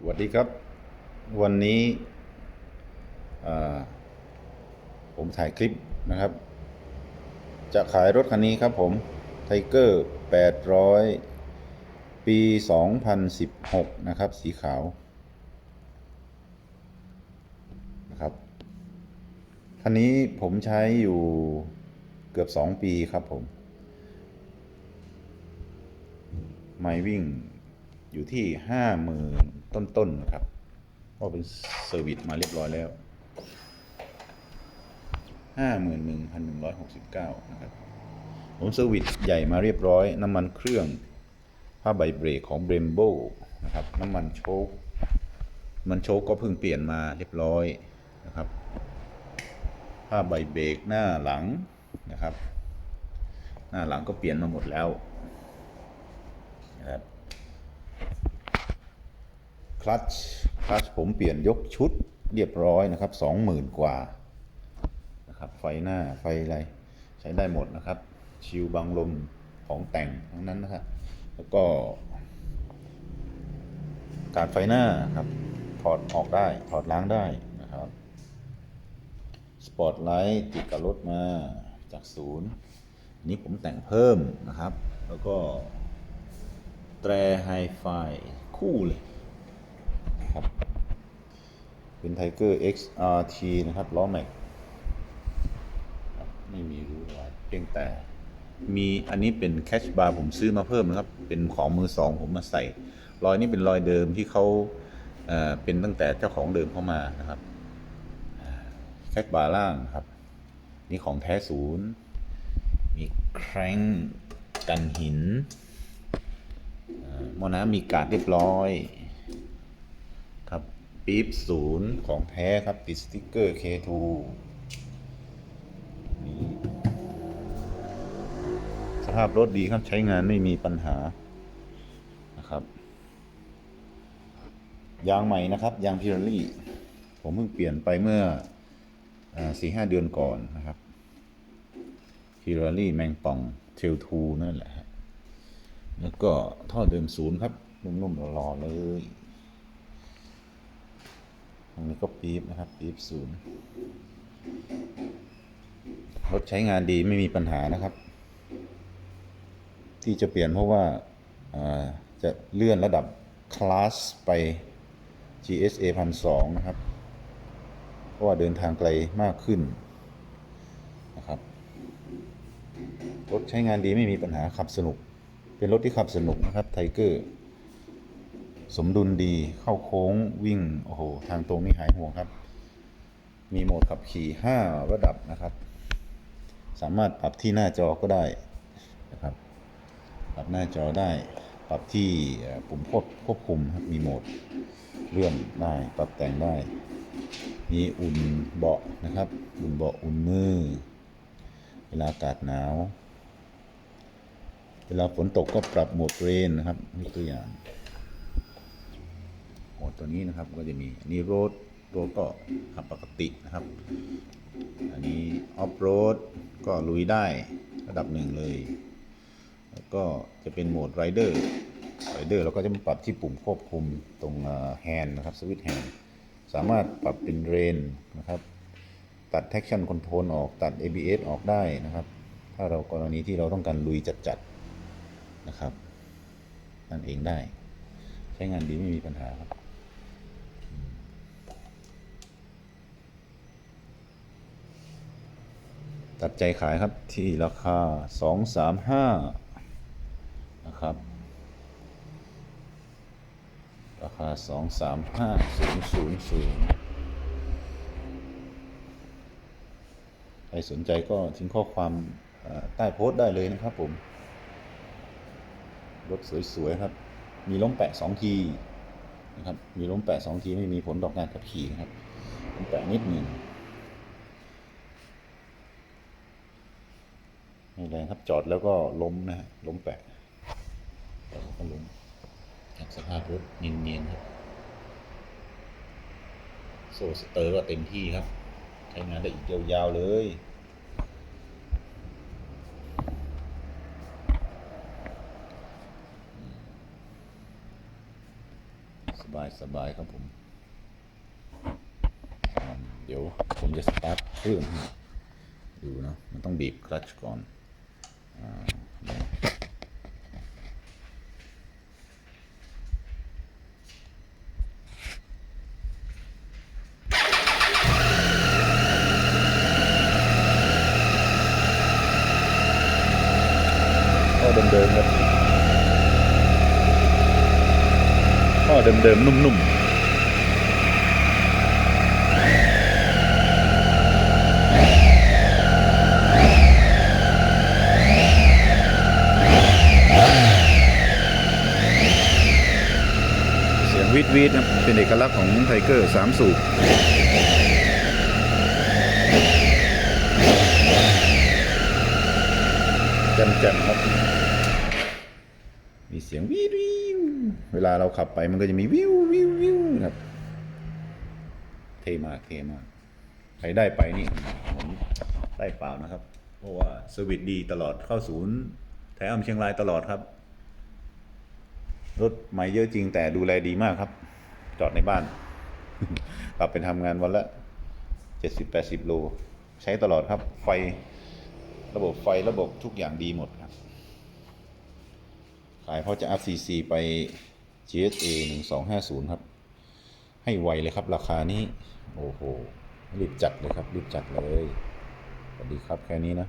สวัสดีครับ วันนี้ผมถ่ายคลิปนะครับ จะขายรถคันนี้ครับผมไทเกอร์800 ปี 2016 นะครับ สีขาวนะครับคันนี้ผมใช้อยู่เกือบ 2 ปีครับผม ไม่วิ่ง อยู่ที่ห้าหมื่นต้นๆนะครับก็เป็นเซอร์วิสมาเรียบร้อยแล้วห้าหมื่นหนึ่งพันหนึ่งร้อยหกสิบเก้านะครับผมเซอร์วิสใหญ่มาเรียบร้อย น้ำมันเครื่องผ้าใบเบรกของเบรมโบนะครับน้ำมันโชคมันโชคก็เพิ่งเปลี่ยนมาเรียบร้อยนะครับผ้าใบเบรกหน้าหลังนะครับ หน้าหลังก็เปลี่ยนมาหมดแล้ว นะครับค ลัตช์คลัตช์ผมเปลี่ยนยกชุดเรียบร้อยนะครับสองหมื่นกว่านะครับไฟหน้าไฟอะไรใช้ได้หมดนะครับ ชิวบังลมของแต่งทั้งนั้นนะครับ แล้วก็ การไฟหน้าครับถอดออกได้ถอดล้างได้นะครับสปอตไลท์ติดกับรถมาจากศูนย์นนี้ผมแต่งเพิ่มนะครับ แล้วก็แตรไฮไฟคู่เลย ครับ เป็น Tiger XRT นะครับล้อแม็กไม่มีรูอะไรเพียงแต่มีอันนี้เป็นแคชบาร์ผมซื้อมาเพิ่มนะครับ เป็นของมือสองผมมาใส่ รอยนี้เป็นรอยเดิมที่เขาเเป็นตั้งแต่เจ้าของเดิมเข้ามานะครับแคชบาร์ล่างครับ นี่ของแท้ศูนย์มีแครงกันหินมอน้ำมีกาดเรียบร้อย ปี๊บศูนย์ของแท้ครับ ติดสติ๊กเกอร์ K2 นี่สภาพรถดีครับใช้งานไม่มีปัญหานะครับ ยางใหม่นะครับ ยางพิรลี่ ผมเพิ่งเปลี่ยนไปเมื่อสี่ห้าเดือนก่อนนะครับพิรลี่แมงป่องเทลทูนั่นแหละฮะแล้วก็ท่อเดิมศูนย์ครับนุ่มๆรอๆเลย ตรงนี้ก็ปี๊บนะครับปี๊บศูนย์รถใช้งานดีไม่มีปัญหานะครับ ที่จะเปลี่ยนเพราะว่าาจะเลื่อนระดับคลาสไป GSA 1,200นะครับ เพราะว่าเดินทางไกลมากขึ้นนะครับ รถใช้งานดีไม่มีปัญหาขับสนุก เป็นรถที่ขับสนุกนะครับไทเกอร์ สมดุลดีเข้าโค้งวิ่ง โอ้โห ทางตรงนี่หายห่วงครับ มีโหมดขับขี่5ระดับนะครับ สามารถปรับที่หน้าจอก็ได้นะครับ ปรับหน้าจอได้ ปรับที่ปุ่มควบควบคุมครับมีโหมดเลื่อนได้ ปรับแต่งได้ มีอุ่นเบาะนะครับ อุ่นเบาะอุ่นมือ เวลาอากาศหนาว เวลาฝนตกก็ปรับโหมดเรนนะครับนี่ตัวอย่าง ดตัวนี้นะครับก็จะมีอันนี้โรดโรดก็ขับปกตินะครับ อันนี้ออฟโรดก็ลุยได้ระดับหนึ่งเลย แล้วก็จะเป็นโหมดไรเดอร์ไรเดอร์เราก็จะมาปรับที่ปุ่มควบคุมตรงแฮนด์นะครับสวิตช์แฮนด์สามารถปรับเป็นเรนนะครับ ตัด traction control ออกตัด ABS ออกได้นะครับ ถ้าเรากรณีที่เราต้องการลุยจัดๆนะครับ นั่นเองได้ ใช้งานดีไม่มีปัญหาครับ ตัดใจขายครับที่ราคา 235 นะครับ ราคา 235000 ใครสนใจก็ทิ้งข้อความใต้โพสต์ได้เลยนะครับผม รถสวย ๆ ครับ มีล้มแปะสองทีนะครับ มีล้มแปะสองที ไม่มีผลต่อการขับขี่นะครับล้มแปะนิดหนึ่งไม่แรง ครับ จอดแล้วก็ล้มนะฮะล้มแปะจอดแล้วก็ล้มครับสภาพรถเนียนๆครับโซ่สเตอร์ก็เต็มที่ครับ ใช้งานได้อีกยาวๆเลยสบายสบายครับผม เดี๋ยวผมจะสตาร์ทเครื่องให้ดูนะ มันต้องบีบคลัตช์ก่อน เนี่ยก็เดิมๆครับก็เดิมๆนุ่มๆ วีดวีดนะเป็นเอกลักษณ์ของไทเกอร์สามสูบแจ่มๆครับ มีเสียงวีดวิวเวลาเราขับไปมันก็จะมีวิววิววิวครับ เท่มากเท่มาก ใครได้ไปนี่ผมได้เปล่านะครับ เพราะว่าสวิตดีตลอดเข้าศูนย์แถวอำเชียงรายตลอดครับ รถไม่เยอะจริงแต่ดูแลดีมากครับ จอดในบ้าน กลับไปทำงานวันละเจ็ดสิบแปดสิบโล ใช้ตลอดครับ ไฟระบบไฟระบบทุกอย่างดีหมดครับ ขายเพราะจะ RCC ไป GSA 1250 ครับ ให้ไวเลยครับ ราคานี้ โอ้โห รีบจัดเลยครับ รีบจัดเลย สวัสดีครับแค่นี้นะ